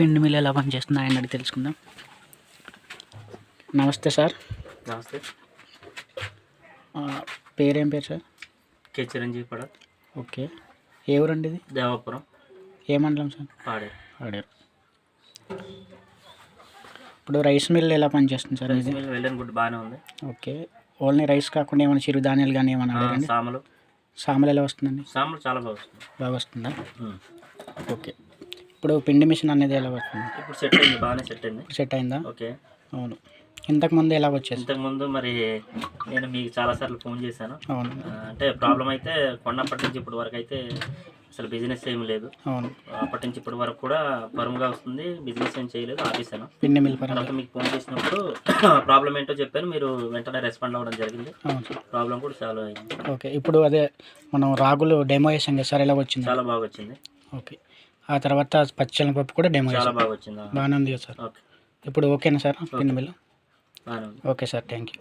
పిండి మిల్లు ఎలా పనిచేస్తుంది ఆయన అడిగి తెలుసుకుందాం. నమస్తే సార్. నమస్తే. పేరేం పేరు సార్? కే చిరంజీవి పడ ఓకే. ఏ ఊరండి ఇది? దేవాపురం. ఏ మండలం సార్? పాడే ఆడారు. ఇప్పుడు రైస్ మిల్ ఎలా పనిచేస్తుంది సార్ రైస్ వెళ్ళిన గుడ్ బాగానే ఉంది. ఓకే. ఓన్లీ రైస్ కాకుండా ఏమైనా చిరుధాన్యాలు కానీ ఏమైనా అడగండి. సామలు. సాంబార్ ఎలా వస్తుందండి? సామలు చాలా బాగా వస్తుంది బాగా వస్తుందా. ఓకే. ఇప్పుడు పిండి మిషన్ అనేది ఎలా వస్తుంది ఇప్పుడు సెట్ అయింది బాగానే సెట్ అయింది. సెట్ అయిందా? ఓకే. అవును. ఇంతకుముందు ఎలా వచ్చేది? ఇంతకుముందు మరి నేను మీకు చాలాసార్లు ఫోన్ చేశాను. అవును. అంటే ప్రాబ్లం అయితే కొన్నప్పటి నుంచి ఇప్పటి వరకు అయితే అసలు బిజినెస్ ఏమి లేదు. అవును. అప్పటి నుంచి ఇప్పటి వరకు కూడా ఫర్మ్గా వస్తుంది బిజినెస్ ఏం చేయలేదు ఆపేసాను పిండి మిల్ తర్వాత మీకు ఫోన్ చేసినప్పుడు ప్రాబ్లం ఏంటో చెప్పాను మీరు వెంటనే రెస్పాండ్ అవ్వడం జరిగింది. ప్రాబ్లం కూడా చాలా అయింది. ఓకే. ఇప్పుడు అదే మనం రాగులు డెమో వేసాం కదా సార్ ఎలా వచ్చింది? చాలా బాగా వచ్చింది. ఓకే. ఆ తర్వాత పచ్చళ్ళ పప్పు కూడా డెమో చాలా బాగా వచ్చింది? బాగానే ఉంది కదా సార్. ఇప్పుడు ఓకేనా సార్? ఉంది. Okay sir. Thank you.